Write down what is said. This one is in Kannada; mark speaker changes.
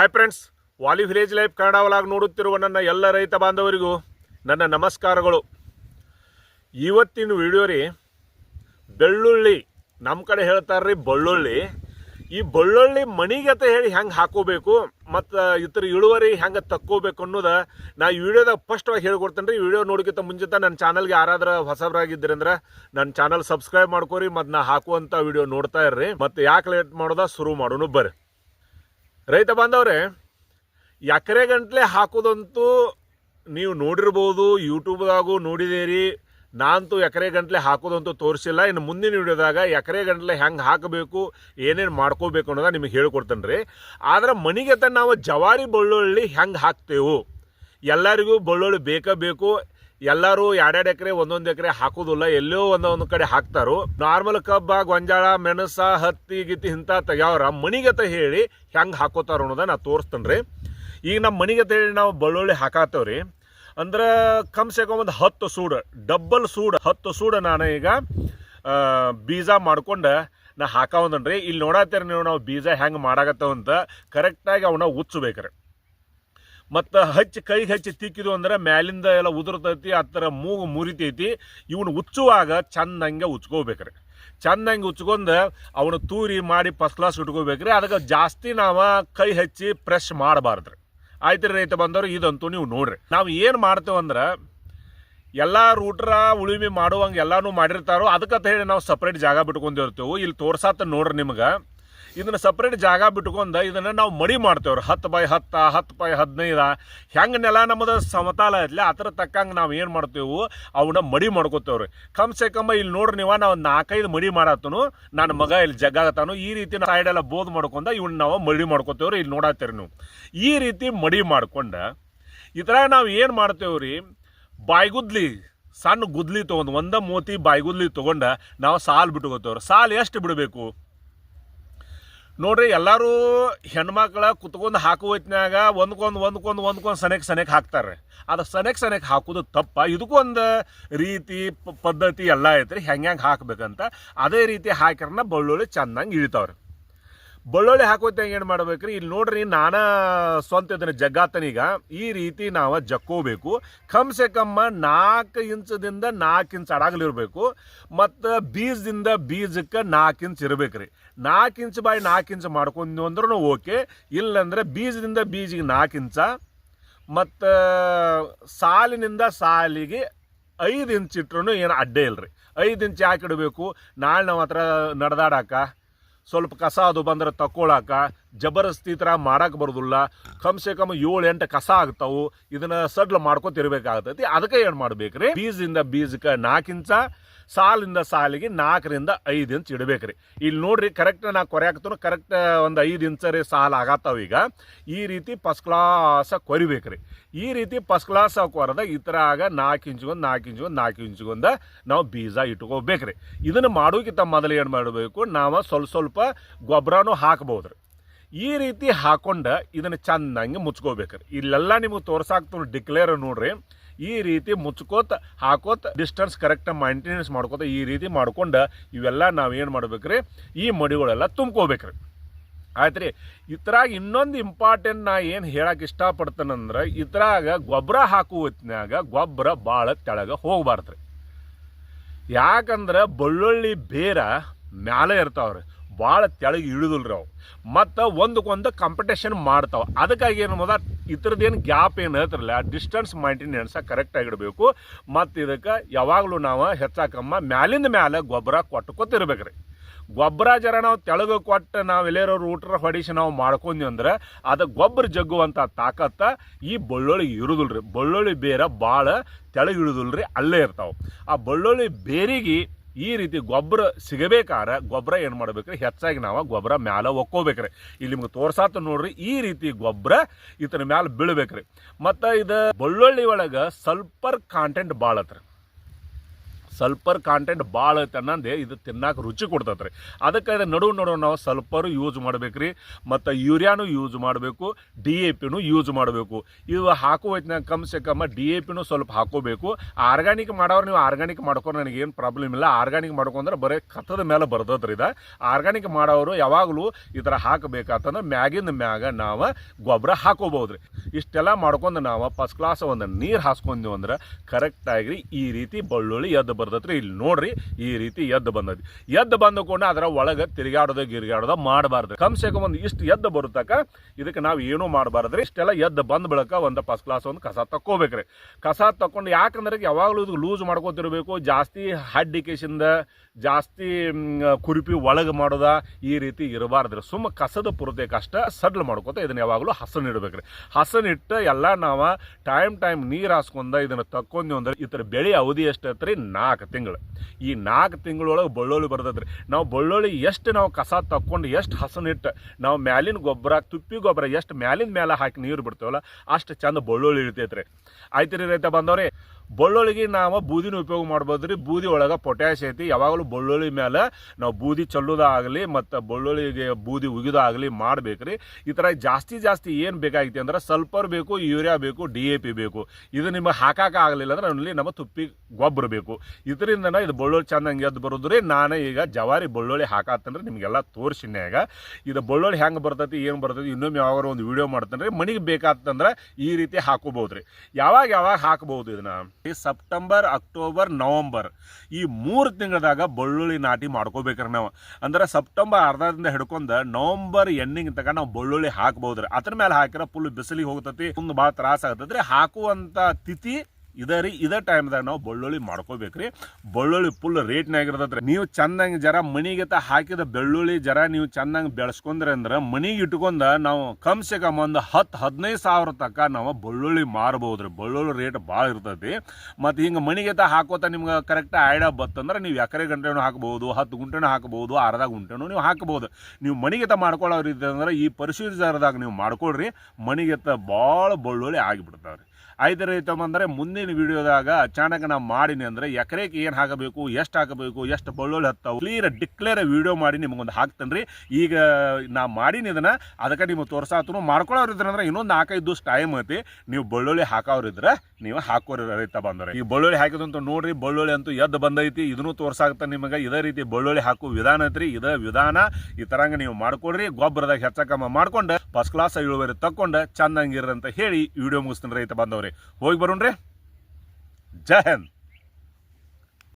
Speaker 1: Hi friends Wali village life Kannada ಒಳಗೆ ನೋಡುತ್ತಿರುವ ನನ್ನ ಎಲ್ಲ ರೈತ ಬಾಂಧವರಿಗೂ ನನ್ನ ನಮಸ್ಕಾರಗಳು. ಇವತ್ತಿನ ವಿಡಿಯೋ ರೀ ಬೆಳ್ಳುಳ್ಳಿ ನಮ್ಮ ಕಡೆ ಹೇಳ್ತಾರೆ ರೀ ಬೆಳ್ಳುಳ್ಳಿ. ಈ ಬೆಳ್ಳುಳ್ಳಿ ಮಣಿಗತೆ ಹೇಳಿ ಹೆಂಗೆ ಹಾಕೋಬೇಕು, ಮತ್ತು ಇತರ ಇಳುವರಿ ಹೆಂಗೆ ತಕ್ಕೋಬೇಕು ಅನ್ನೋದು ನಾ ಈ ವಿಡಿಯೋದಾಗ ಫಸ್ಟ್ವಾಗಿ ಹೇಳ್ಕೊಡ್ತೇನೆ ರೀ. ವಿಡಿಯೋ ನೋಡೋಕ್ಕಿಂತ ಮುಂಚಿತ ನನ್ನ ಚಾನಲ್ಗೆ ಯಾರಾದ್ರೂ ಹೊಸಬ್ರಾಗಿದ್ದೀರಿ ಅಂದ್ರೆ ನನ್ನ ಚಾನಲ್ ಸಬ್ಸ್ಕ್ರೈಬ್ ಮಾಡ್ಕೋರಿ, ಮತ್ತು ನಾ ಹಾಕುವಂಥ ವಿಡಿಯೋ ನೋಡ್ತಾ ಇರ್ರಿ. ಮತ್ತು ಯಾಕೆ ಲೇಟ್ ಮಾಡೋದ, ಶುರು ಮಾಡೋನು ಬರ್ರಿ. ರೈತ ಬಾಂಧವ್ರೆ, ಎಕರೆ ಗಂಟ್ಲೆ ಹಾಕೋದಂತೂ ನೀವು ನೋಡಿರ್ಬೋದು, ಯೂಟ್ಯೂಬ್ದಾಗೂ ನೋಡಿದ್ದೀರಿ ನಾನಂತೂ ಎಕರೆ ಗಂಟ್ಲೆ ಹಾಕೋದಂತೂ ತೋರಿಸಿಲ್ಲ. ಇನ್ನು ಮುಂದಿನ ವಿಡಿಯೋದಾಗ ಎಕರೆ ಗಂಟ್ಲೆ ಹೆಂಗೆ ಹಾಕಬೇಕು, ಏನೇನು ಮಾಡ್ಕೋಬೇಕು ಅನ್ನೋದ ನಿಮಗೆ ಹೇಳ್ಕೊಡ್ತೇನೆ ರೀ. ಆದ್ರೆ ಮನೆಗೆ ನಾವು ಜವಾರಿ ಬೆಳ್ಳುಳ್ಳಿ ಹೆಂಗೆ ಹಾಕ್ತೇವೆ? ಎಲ್ಲರಿಗೂ ಬೆಳ್ಳುಳ್ಳಿ ಬೇಕೇ ಬೇಕು? ಎಲ್ಲರೂ ಎರಡೆರಡು ಎಕರೆ, ಒಂದೊಂದು ಎಕರೆ ಹಾಕೋದಿಲ್ಲ ಎಲ್ಲೋ ಒಂದೊಂದು ಕಡೆ ಹಾಕ್ತಾರೋ. ನಾರ್ಮಲ್ ಕಬ್ಬ, ಗೊಂಜಾಳ, ಮೆಣಸ, ಹತ್ತಿ, ಗಿತ್ತಿ ಇಂಥ ತೆಗ್ಯಾವ್ರ. ಮಣಿಗತ ಹೇಳಿ ಹೆಂಗೆ ಹಾಕೋತಾರ ಅನ್ನೋದ ನಾ ತೋರಿಸ್ತೇನೆ ರೀ ಈಗ ನಮ್ಮ ಮಣಿಗತ ಹೇಳಿ ನಾವು ಬೆಳ್ಳುಳ್ಳಿ ಹಾಕಾತೇವ್ರಿ. ಅಂದ್ರೆ ಕಮ್ ಸೆ ಕಮ್ ಒಂದು ಹತ್ತು ಸೂಡು, ಡಬ್ಬಲ್ ಸೂಡು, ಹತ್ತು ಸೂಡು ನಾನು ಈಗ ಬೀಜ ಮಾಡ್ಕೊಂಡು ನಾ ಹಾಕಾವಂದನ್ರಿ ಇಲ್ಲಿ ನೋಡತ್ತೀರಿ ನೀವು, ನಾವು ಬೀಜ ಹೆಂಗೆ ಮಾಡಾಕತ್ತೇವ ಅಂತ. ಕರೆಕ್ಟಾಗಿ ಅವನ್ನ ಉಚ್ಚಬೇಕ್ರಿ ಮತ್ತು ಹಚ್ಚಿ ಕೈಗೆ ಹಚ್ಚಿ ತಿಕ್ಕಿದು ಅಂದ್ರೆ ಮ್ಯಾಲಿಂದ ಎಲ್ಲ ಉದುರ್ತೈತಿ, ಆ ಮೂಗು ಮುರಿತೈತಿ. ಇವನು ಉಚ್ಚುವಾಗ ಚಂದಂಗೆ ಉಚ್ಕೋಬೇಕ್ರಿ. ಚಂದಂಗೆ ಉಚ್ಕೊಂಡು ಅವನು ತೂರಿ ಮಾಡಿ ಫಸ್ಟ್ ಕ್ಲಾಸ್ ಇಟ್ಕೋಬೇಕ್ರಿ. ಅದಕ್ಕೆ ಜಾಸ್ತಿ ನಾವು ಕೈ ಹಚ್ಚಿ ಪ್ರೆಶ್ ಮಾಡಬಾರ್ದ್ರಿ. ಆಯ್ತು ರೀ ರೈತ ಬಂದವ್ರು, ಇದಂತೂ ನೀವು ನೋಡ್ರಿ. ನಾವು ಏನು ಮಾಡ್ತೇವಂದ್ರೆ ಎಲ್ಲ ರೂಟ್ರ ಉಳುಮೆ ಮಾಡುವಂಗೆ ಎಲ್ಲಾನು ಮಾಡಿರ್ತಾರೋ, ಅದಕ್ಕಂತ ಹೇಳಿ ನಾವು ಸಪ್ರೇಟ್ ಜಾಗ ಬಿಟ್ಕೊಂಡಿರ್ತೇವೆ. ಇಲ್ಲಿ ತೋರ್ಸಾತ ನೋಡ್ರಿ ನಿಮ್ಗೆ. ಇದನ್ನ ಸಪ್ರೇಟ್ ಜಾಗ ಬಿಟ್ಕೊಂಡು ಇದನ್ನ ನಾವು ಮಡಿ ಮಾಡ್ತೇವ್ರಿ ಹತ್ತು ಬೈ ಹತ್ತ, ಹತ್ತು ಬೈ ಹದಿನೈದ. ಹೆಂಗ ನೆಲ ನಮ್ಮದು ಸಮತಾಲ ಐತ್ಲೆ ಆ ಥರ ತಕ್ಕಂಗೆ ನಾವು ಏನು ಮಾಡ್ತೇವೆ ಅವನ್ನ ಮಡಿ ಮಾಡ್ಕೋತೇವ್ರಿ ಕಮ್ ಸೆ ಕಮ್ಮ ಇಲ್ಲಿ ನೋಡ್ರಿ ನೀವು, ನಾವು ನಾಲ್ಕೈದು ಮಡಿ ಮಾಡತ್ತನು ನನ್ನ ಮಗ ಇಲ್ಲಿ ಜಗ್ಗಾಗತ್ತಾನು ಈ ರೀತಿ ಸೈಡೆಲ್ಲ ಬೋದ್ ಮಾಡ್ಕೊಂಡ ಇವ್ನ ನಾವು ಮಡಿ ಮಾಡ್ಕೋತೇವ್ರಿ ಇಲ್ಲಿ ನೋಡತ್ತೀರಿ ನೀವು. ಈ ರೀತಿ ಮಡಿ ಮಾಡ್ಕೊಂಡ ಇದ್ರಾಗ ನಾವು ಏನು ಮಾಡ್ತೇವ್ರಿ ಬಾಯ್ಗುದ್ಲಿ, ಸಣ್ಣ ಗುದ್ಲಿ ತೊಗೊಂಡು, ಒಂದ ಮೋತಿ ಬಾಯ್ಗುದ್ಲಿ ತೊಗೊಂಡು ನಾವು ಸಾಲು ಬಿಟ್ಕೋತೇವ್ರಿ ಸಾಲು ಎಷ್ಟು ಬಿಡಬೇಕು? ನೋಡ್ರಿ, ಎಲ್ಲರೂ ಹೆಣ್ಮಕ್ಳ ಕುತ್ಕೊಂಡು ಹಾಕೋ ಹೊತ್ತಿನಾಗ ಒಂದ್ಕೊಂದು ಒಂದ್ಕೊಂದು ಒಂದ್ಕೊಂದು ಸನೆಕ್ ಸನೆಕ್ ಹಾಕ್ತಾರೆ ಅದು ಸನೆಕ್ ಸನೆಕ್ ಹಾಕೋದು ತಪ್ಪ. ಇದಕ್ಕೂ ಒಂದು ರೀತಿ ಪದ್ಧತಿ ಎಲ್ಲ ಐತ್ರಿ. ಹೆಂಗೆ ಹೆಂಗೆ ಹಾಕ್ಬೇಕಂತ. ಅದೇ ರೀತಿ ಹಾಕಿರನ ಬೆಳ್ಳುಳ್ಳಿ ಚೆನ್ನಾಗಿ ಇಳಿತಾವ್ರಿ. ಬೆಳ್ಳುಳ್ಳಿ ಹಾಕೋತ್ಯಾಗ ಏನು ಮಾಡ್ಬೇಕ್ರಿ? ಇಲ್ಲಿ ನೋಡ್ರಿ ನಾನಾ ಸ್ವಂತ ಇದನ್ನ ಜಗ್ಗಾತನೀಗ ಈ ರೀತಿ ನಾವು ಜಕ್ಕೋಬೇಕು. ಕಮ್ಸೆ ಕಮ್ಮ ನಾಲ್ಕು ಇಂಚದಿಂದ ನಾಲ್ಕು ಇಂಚ್ ಅಡಾಗಲಿರಬೇಕು. ಮತ್ತು ಬೀಜದಿಂದ ಬೀಜಕ್ಕೆ ನಾಲ್ಕು ಇಂಚ್ ಇರ್ಬೇಕ್ರಿ. ನಾಲ್ಕು ಇಂಚ್ ಬಾಯ್ ನಾಲ್ಕು ಇಂಚ್ ಮಾಡ್ಕೊಂಡು ಅಂದ್ರೂ ಓಕೆ. ಇಲ್ಲಂದ್ರೆ ಬೀಜದಿಂದ ಬೀಜಿಗೆ ನಾಲ್ಕು ಇಂಚ, ಮತ್ತು ಸಾಲಿನಿಂದ ಸಾಲಿಗೆ ಐದು ಇಂಚ್ ಇಟ್ರೂ ಏನು ಅಡ್ಡೆ ಇಲ್ರಿ. ಐದು ಇಂಚ್ ಯಾಕೆ ಇಡಬೇಕು? ನಾಳೆ ನಾವು ಹತ್ರ ನಡೆದಾಡಕ? ಸ್ವಲ್ಪ ಕಸ ಅದು ಬಂದ್ರೆ ತಕ್ಕೊಳಕ ಜಬರ್ದಸ್ತಿ ಥರ ಮಾಡಕ್ಕೆ ಬರೋದಿಲ್ಲ. ಕಮ್ ಸೆ ಕಮ್ ಏಳು ಎಂಟು ಕಸ ಆಗ್ತಾವು. ಇದನ್ನ ಸಡ್ಲ ಮಾಡ್ಕೊತಿರ್ಬೇಕಾಗ್ತೈತಿ ಅದಕ್ಕೆ ಏನು ಮಾಡ್ಬೇಕ್ರಿ? ಬೀಜದಿಂದ ಬೀಜಕ್ಕೆ ನಾಲ್ಕು ಇಂಚ ಸಾಲಿಂದ ಸಾಲಿಗೆ ನಾಲ್ಕರಿಂದ ಐದು ಇಂಚ್ ಇಡಬೇಕ್ರಿ. ಇಲ್ಲಿ ನೋಡ್ರಿ ಕರೆಕ್ಟ್ ನಾ ಕೊರೆಯಾಕ್ತನು ಕರೆಕ್ಟ್ ಒಂದು ಐದು ಇಂಚ ರೀ ಸಾಲ ಆಗತ್ತಾವ ಈಗ. ಈ ರೀತಿ ಫಸ್ಟ್ ಕ್ಲಾಸ ಕೊರಿಬೇಕ್ರಿ. ಈ ರೀತಿ ಫಸ್ಟ್ ಕ್ಲಾಸ್ ಕೊರದ ಈ ಥರ ಆಗ ನಾಲ್ಕು ಇಂಚ್ಗೊಂದು ನಾಲ್ಕು ಇಂಚ್ಗೊಂದು ನಾಲ್ಕು ಇಂಚ್ಗೊಂದ ನಾವು ಬೀಜ ಇಟ್ಕೋಬೇಕ್ರಿ. ಇದನ್ನು ಮಾಡೋಕ್ಕಿಂತ ಮೊದಲು ಏನು ಮಾಡಬೇಕು, ನಾವು ಸ್ವಲ್ಪ ಸ್ವಲ್ಪ ಗೊಬ್ಬರನೂ ಹಾಕ್ಬೋದ್ರಿ. ಈ ರೀತಿ ಹಾಕೊಂಡು ಇದನ್ನು ಚಂದಂಗೆ ಮುಚ್ಕೋಬೇಕ್ರಿ. ಇಲ್ಲೆಲ್ಲ ನಿಮಗೆ ತೋರ್ಸಾಕ್ತು ಡಿಕ್ಲೇರ್ ನೋಡ್ರಿ. ಈ ರೀತಿ ಮುಚ್ಕೋತ, ಹಾಕೋತ ಡಿಸ್ಟೆನ್ಸ್ ಕರೆಕ್ಟ್ ಮೈಂಟೆನೆನ್ಸ್ ಮಾಡ್ಕೋತ ಈ ರೀತಿ ಮಾಡ್ಕೊಂಡು ಇವೆಲ್ಲ ನಾವೇನು ಮಾಡ್ಬೇಕ್ರಿ? ಈ ಮಡಿಗಳೆಲ್ಲ ತುಂಬ್ಕೋಬೇಕ್ರಿ. ಆಯ್ತು ರೀ ಇದ್ರಾಗ ಇನ್ನೊಂದು ಇಂಪಾರ್ಟೆಂಟ್ ನಾ ಏನು ಹೇಳಕ್ಕೆ ಇಷ್ಟಪಡ್ತೇನಂದ್ರೆ, ಇದ್ರಾಗ ಗೊಬ್ಬರ ಹಾಕುವ ಹೊತ್ತಿನಾಗ ಗೊಬ್ಬರ ಭಾಳ ತೆಳಗೆ ಹೋಗ್ಬಾರ್ದು ರೀ ಯಾಕಂದ್ರೆ ಬೆಳ್ಳುಳ್ಳಿ ಬೇರ ಮ್ಯಾಲೆ ಇರ್ತಾವ್ರಿ. ಭಾಳ ತೆಳಗೆ ಇಳಿದಿಲ್ರಿ ಅವು. ಮತ್ತು ಒಂದಕ್ಕೊಂದು ಕಾಂಪಿಟೇಷನ್ ಮಾಡ್ತಾವೆ. ಅದಕ್ಕಾಗಿ ಏನು ಮೊದ ಇದ್ರದ್ದೇನು ಗ್ಯಾಪ್ ಏನು ಹೇಳ್ತಿರಲ್ಲ ಡಿಸ್ಟೆನ್ಸ್ ಮೈಂಟೆನೆನ್ಸ್ ಕರೆಕ್ಟಾಗಿ ಇಡಬೇಕು ಮತ್ತು ಇದಕ್ಕೆ ಯಾವಾಗಲೂ ನಾವು ಹೆಚ್ಚಾಕಮ್ಮ ಮ್ಯಾಲಿಂದ ಮ್ಯಾಲೆ ಗೊಬ್ಬರ ಕೊಟ್ಕೊತಿರ್ಬೇಕ್ರಿ. ಗೊಬ್ಬರ ಜರ ನಾವು ತೆಳಗೆ ಕೊಟ್ಟು ನಾವು ಎಲ್ಲೇರೋ ರೂಟ್ರ ಹೊಡಿಸಿ ನಾವು ಮಾಡ್ಕೊಂಡ್ವಿ ಅಂದ್ರೆ ಅದು ಗೊಬ್ಬರ ಜಗ್ಗುವಂಥ ತಾಕತ್ತ ಈ ಬಳ್ಳೊಳ್ಳಿಗೆ ಇರುದಿಲ್ಲ ರೀ ಬಳ್ಳೊಳ್ಳಿ ಬೇರೆ ಭಾಳ ತೆಳಗೆ ರೀ ಅಲ್ಲೇ ಇರ್ತಾವೆ. ಆ ಬಳ್ಳೊಳ್ಳಿ ಬೇರಿಗೆ ಈ ರೀತಿ ಗೊಬ್ಬರ ಸಿಗಬೇಕಾದ್ರೆ ಗೊಬ್ಬರ ಏನು ಮಾಡ್ಬೇಕ್ರಿ? ಹೆಚ್ಚಾಗಿ ನಾವು ಗೊಬ್ಬರ ಮ್ಯಾಲೆ ಒಕ್ಕೋಬೇಕ್ರಿ. ಇಲ್ಲಿ ನಿಮ್ಗೆ ತೋರ್ಸಾತ ನೋಡ್ರಿ, ಈ ರೀತಿ ಗೊಬ್ಬರ ಇತರ ಮ್ಯಾಲೆ ಬೀಳ್ಬೇಕ್ರಿ. ಮತ್ತು ಇದು ಬೆಳ್ಳುಳ್ಳಿ ಒಳಗೆ ಸಲ್ಪರ್ ಕಾಂಟೆಂಟ್ ಭಾಳ ಸಲ್ಫರ್ ಕಾಂಟೆಂಟ್ ಭಾಳ ಐತೆ ಅನ್ನಂದೆ ಇದು ತಿನ್ನಾಕ ರುಚಿ ಕೊಡ್ತೈತೆ ರೀ. ಅದಕ್ಕೆ ಇದು ನಡು ನಡು ನಾವು ಸಲ್ಪರ್ ಯೂಸ್ ಮಾಡ್ಬೇಕು ರೀ ಮತ್ತು ಯೂರಿಯಾನು ಯೂಸ್ ಮಾಡಬೇಕು ಡಿ ಎ ಪಿನೂ ಯೂಸ್ ಮಾಡಬೇಕು. ಇವು ಹಾಕೋ ಹೊತ್ನಾಗ ಕಮ್ ಸೆ ಕಮ್ಮ ಡಿ ಎ ಪಿನೂ ಸ್ವಲ್ಪ ಹಾಕೋಬೇಕು. ಆರ್ಗ್ಯಾನಿಕ್ ಮಾಡೋರು ನೀವು ಆರ್ಗ್ಯಾನಿಕ್ ಮಾಡ್ಕೊಂಡು ನನಗೇನು ಪ್ರಾಬ್ಲಮ್ ಇಲ್ಲ. ಆರ್ಗ್ಯಾನಿಕ್ ಮಾಡ್ಕೊಂಡ್ರೆ ಬರೀ ಕಥದ ಮೇಲೆ ಬರ್ತದ್ರಿ ಇದು. ಆರ್ಗ್ಯಾನಿಕ್ ಮಾಡೋರು ಯಾವಾಗಲೂ ಈ ಥರ ಹಾಕಬೇಕಾತಂದ್ರೆ ಮ್ಯಾಗಿನ ಮ್ಯಾಗ ನಾವು ಗೊಬ್ಬರ ಹಾಕೋಬಹುದು ರೀ. ಇಷ್ಟೆಲ್ಲ ಮಾಡ್ಕೊಂಡು ನಾವು ಫಸ್ಟ್ ಕ್ಲಾಸ್ ಒಂದು ನೀರು ಹಾಸ್ಕೊಂಡೆವು ಅಂದ್ರೆ ಕರೆಕ್ಟಾಗಿ ಈ ರೀತಿ ಬಳ್ಳುಳ್ಳಿ ಎದ್ದು ಬರ್ತೈತ್ರಿ ಇಲ್ಲಿ ನೋಡ್ರಿ ಈ ರೀತಿ ಎದ್ದು ಬಂದೈತಿ ಎದ್ದು ಬಂದುಕೊಂಡು ಅದರ ಒಳಗೆ ತಿರುಗಾಡೋದ ಗಿರ್ಗಾಡೋದ ಮಾಡಬಾರ್ದು ಕಮ್ ಸೆ ಕಮ್ ಒಂದು ಇಷ್ಟು ಎದ್ದು ಬರುತ್ತಕ ಇದಕ್ಕೆ ನಾವು ಏನೂ ಮಾಡಬಾರ್ದ್ರಿ. ಇಷ್ಟೆಲ್ಲ ಎದ್ದು ಬಂದ ಬಳಕ ಒಂದು ಫಸ್ಟ್ ಕ್ಲಾಸ್ ಒಂದು ಕಸ ತಕ್ಕೋಬೇಕ್ರಿ. ಕಸ ತಕೊಂಡು ಯಾಕಂದ್ರೆ ಯಾವಾಗಲೂ ಇದು ಲೂಸ್ ಮಾಡ್ಕೋತಿರ್ಬೇಕು, ಜಾಸ್ತಿ ಹಡ್ಡಿಕೇಶಿಂದ ಜಾಸ್ತಿ ಕುರುಪಿ ಒಳಗೆ ಮಾಡೋದ ಈ ರೀತಿ ಇರಬಾರ್ದ್ರಿ. ಸುಮ್ಮ ಕಸದ ಪುರತೆ ಕಷ್ಟ ಸಡ್ಲ್ ಮಾಡ್ಕೋತ ಇದನ್ನ ಯಾವಾಗಲೂ ಹಸನ್ ಇಡ್ಬೇಕ್ರಿ. ಹಸನ್ ಇಟ್ಟು ಎಲ್ಲ ನಾವು ಟೈಮ್ ಟೈಮ್ ನೀರು ಹಾಸ್ಕೊಂಡ ಇದನ್ನ ತಕ್ಕೊಂಡು ಅಂದ್ರೆ ಥರ ಬೆಳೆ ಅವಧಿ ಎಷ್ಟೈತ್ರಿ? ನಾಲ್ಕು ತಿಂಗಳು. ಈ ನಾಲ್ಕು ತಿಂಗಳೊಳಗೆ ಬಳ್ಳೊಳ್ಳಿ ಬರ್ತದ್ರಿ ನಾವು ಬಳ್ಳೊಳ್ಳಿ ಎಷ್ಟು ನಾವು ಕಸ ತಕ್ಕೊಂಡು ಎಷ್ಟು ಹಸನಿಟ್ಟು ನಾವು ಮ್ಯಾಲಿನ ಗೊಬ್ಬರ, ತುಪ್ಪಿ ಗೊಬ್ಬರ ಎಷ್ಟು ಮ್ಯಾಲಿನ ಮೇಲೆ ಹಾಕಿ ನೀರು ಬಿಡ್ತೇವಲ್ಲ, ಅಷ್ಟು ಚಂದ ಬೆಳ್ಳುಳ್ಳಿ ಇಳಿತೈತ್ರಿ ಆಯ್ತು ರೀ ರೈತ ಬಂದವ್ರಿ ಬೆಳ್ಳುಳ್ಳಿಗೆ ನಾವು ಬೂದಿನ ಉಪಯೋಗ ಮಾಡ್ಬೋದು ರೀ ಬೂದಿ ಒಳಗೆ ಪೊಟ್ಯಾಶ್ ಐತಿ. ಯಾವಾಗಲೂ ಬೆಳ್ಳುಳ್ಳಿ ಮೇಲೆ ನಾವು ಬೂದಿ ಚಲ್ಲೋದಾಗಲಿ ಮತ್ತು ಬೆಳ್ಳುಳ್ಳಿಗೆ ಬೂದಿ ಉಗಿದಾಗಲಿ ಮಾಡ್ಬೇಕ್ರಿ. ಈ ಥರ ಜಾಸ್ತಿ ಜಾಸ್ತಿ ಏನು ಬೇಕಾಗಿತ್ತು ಅಂದ್ರೆ ಸಲ್ಪರ್ ಬೇಕು, ಯೂರಿಯಾ ಬೇಕು ಡಿ ಎ ಪಿ ಬೇಕು. ಇದು ನಿಮಗೆ ಆಗಲಿಲ್ಲ ಅಂದ್ರೆ ಅಲ್ಲಿ ನಮ್ಮ ತುಪ್ಪಿ ಗೊಬ್ಬರ ಬೇಕು. ಇದರಿಂದ ಇದು ಬೆಳ್ಳುಳ್ಳಿ ಚಂದಂಗೆ ಎದ್ದು ಬರೋದ್ರಿ. ನಾನು ಈಗ ಜವಾರಿ ಬೆಳ್ಳುಳ್ಳಿ ಹಾಕಾತಂದ್ರೆ ನಿಮಗೆಲ್ಲ ತೋರಿಸಿನೇ ಈಗ. ಇದು ಬೆಳ್ಳುಳ್ಳಿ ಹೆಂಗೆ ಬರ್ತೈತಿ, ಏನು ಬರ್ತೈತಿ ಇನ್ನೊಮ್ಮೆ ಯಾವಾಗ ಒಂದು ವಿಡಿಯೋ ಮಾಡ್ತಾನೆ ರೀ ಮನೆಗೆ ಬೇಕಾತಂದ್ರೆ ಈ ರೀತಿ ಹಾಕೋಬೋದು ರೀ ಯಾವಾಗ ಯಾವಾಗ ಹಾಕ್ಬೋದು ಇದನ್ನ? September, October, November. ಈ ಮೂರು ತಿಂಗಳದಾಗ ಬೆಳ್ಳುಳ್ಳಿ ನಾಟಿ ಮಾಡ್ಕೋಬೇಕ್ರಿ ನಾವು. ಅಂದ್ರೆ ಸೆಪ್ಟೆಂಬರ್ ಅರ್ಧದಿಂದ ಹಿಡ್ಕೊಂಡು ನವಂಬರ್ ಎಂಡಿಂಗ್ ತನಕ ನಾವು ಬೆಳ್ಳುಳ್ಳಿ ಹಾಕ್ಬಹುದ್ರಿ ಅದ್ರ ಮೇಲೆ ಹಾಕಿರ ಫುಲ್ ಬಿಸಿಲಿಗೆ ಹೋಗ್ತತಿ ಮುಂದೆ ಭಾಳ ತ್ರಾಸ ಆಗ್ತದ್ರಿ ಹಾಕುವಂತ ತಿಥಿ ಇದ ರೀ, ಇದೇ ಟೈಮ್ದಾಗ ನಾವು ಬೆಳ್ಳುಳ್ಳಿ ಮಾಡ್ಕೋಬೇಕ್ರಿ ಬೆಳ್ಳುಳ್ಳಿ ಫುಲ್ ರೇಟ್ನಾಗಿರ್ತದ್ರಿ ನೀವು ಚಂದಂಗೆ ಜರ ಮನಿಗೆತ ಹಾಕಿದ ಬೆಳ್ಳುಳ್ಳಿ ಜರ ನೀವು ಚಂದಂಗೆ ಬೆಳೆಸ್ಕೊಂಡ್ರೆ ಅಂದ್ರೆ ಮನಿಗೆ ಇಟ್ಕೊಂಡ ನಾವು ಕಮ್ ಸೆ ಕಮ್ ಒಂದು ಹತ್ತು, ಹದಿನೈದು ಸಾವಿರ ತನಕ ನಾವು ಬೆಳ್ಳುಳ್ಳಿ ಮಾರ್ಬೋದ್ರಿ ಬೆಳ್ಳುಳ್ಳಿ ರೇಟ್ ಭಾಳ ಇರ್ತೈತಿ ಮತ್ತು ಹಿಂಗೆ ಮನಿಗೆತ ಹಾಕೋತ ನಿಮ್ಗೆ ಕರೆಕ್ಟ್ ಐಡಿಯಾ ಬತ್ತಂದ್ರೆ ನೀವು ಎಕರೆ ಗಂಟೆನೂ ಹಾಕ್ಬೋದು, ಹತ್ತು ಗುಂಟೆನೂ ಹಾಕ್ಬೋದು, ಅರ್ಧ ಗುಂಟೆನೂ ನೀವು ಹಾಕ್ಬೋದು. ನೀವು ಮನಿಗೆತ ರೀತಿ ಅಂದ್ರೆ ಈ ಪರಿಶೀಲಿಸಿದಾಗ ನೀವು ಮಾಡ್ಕೊಳ್ರಿ, ಮನಿಗೆತ ಭಾಳ ಬೆಳ್ಳುಳ್ಳಿ ಆಗಿಬಿಡ್ತಾವ್ರಿ. ಐದು ರೈತ ಬಂದರೆ ಮುಂದಿನ ವಿಡಿಯೋದಾಗ ಅಚಾನಕ್ ನಾವು ಮಾಡೀನಿ ಅಂದ್ರೆ ಎಕರೆಗೆ ಏನು ಹಾಕಬೇಕು, ಎಷ್ಟು ಹಾಕಬೇಕು, ಎಷ್ಟು ಬೆಳ್ಳುಳ್ಳಿ ಹತ್ತವು ಕ್ಲಿಯರ್ ಡಿಕ್ಲೇರ್ ವಿಡಿಯೋ ಮಾಡಿ ನಿಮಗೊಂದು ಹಾಕ್ತೇನೆ ರೀ ಈಗ ನಾ ಮಾಡೀನಿ ಇದನ್ನು, ಅದಕ್ಕೆ ನಿಮಗೆ ತೋರ್ಸಾತನು ಮಾಡ್ಕೊಳ್ಳೋರು ಅಂದ್ರೆ ಇನ್ನೊಂದು ನಾಲ್ಕೈದು ದಿವಸ ಟೈಮ್ ಐತಿ. ನೀವು ಬೆಳ್ಳುಳ್ಳಿ ಹಾಕೋರಿದ್ರೆ ನೀವು ಹಾಕೋರಿ ರೈತ ಬಂದ್ರೆ. ಈ ಬೆಳ್ಳುಳ್ಳಿ ಹಾಕಿದಂತ ನೋಡ್ರಿ, ಬೆಳ್ಳುಳ್ಳಿ ಅಂತೂ ಎದ್ದು ಬಂದೈತಿ, ಇದನ್ನು ತೋರ್ಸಾಕ್ತ ನಿಮಗೆ. ಇದೇ ರೀತಿ ಬೆಳ್ಳುಳ್ಳಿ ಹಾಕೋ ವಿಧಾನ ಐತ್ರಿ, ಇದೇ ವಿಧಾನ. ಈ ತರಂಗ ನೀವು ಮಾಡ್ಕೊಡ್ರಿ, ಗೊಬ್ಬರದಾಗ ಹೆಚ್ಚಕಮ್ಮ ಮಾಡ್ಕೊಂಡು ಫಸ್ಟ್ ಕ್ಲಾಸ್ ಇಳುವರಿ ತಕ್ಕೊಂಡು ಚಂದಂಗಿರ್ರಿ ಅಂತ ಹೇಳಿ ವಿಡಿಯೋ ಮುಗಿಸ್ತೀನಿ ರೈತ ಬಂದವ್ರಿ. ಹೋಗಿ ಬರೋಣ್ರಿ. ಜೈ ಹಿಂದ್.